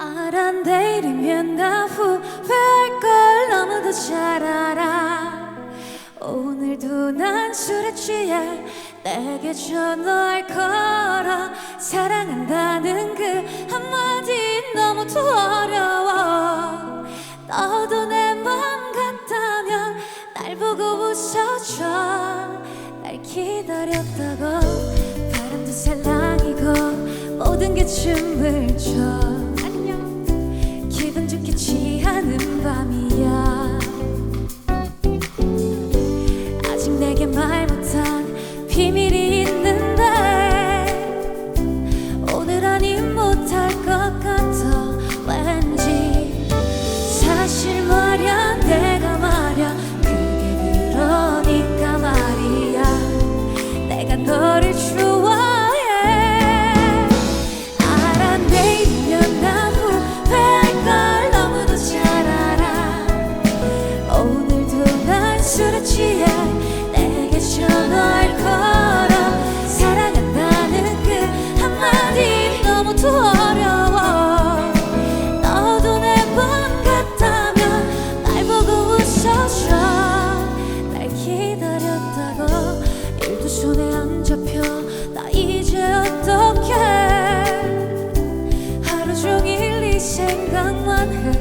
알아 내일이면 나 후회할 걸 너무도 잘 알아. 오늘도 난 술에 취해 내게 전화를 걸어 사랑한다는 그 한마디 너무도 어려워. 너도 내 맘 같다면 날 보고 웃어줘. 날 기다렸다고 바람도 살랑이고 모든 게 춤을 춰 아 손에 안 잡혀. 나 이제 어떡해? 하루 종일 이 생각만 해.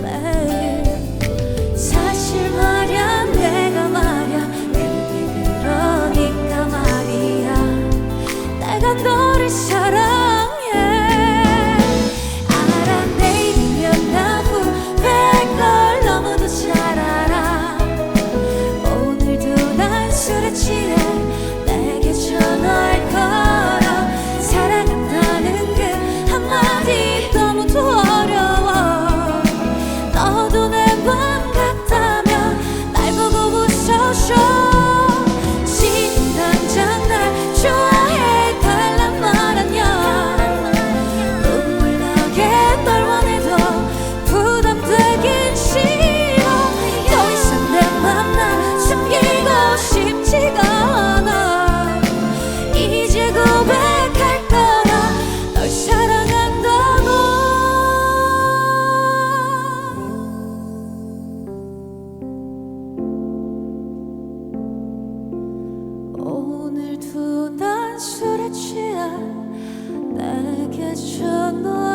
매일. 사실 말야 내가 말야. 그게 그러니까 말이야. 내가 너를 사랑 취해 내게 전화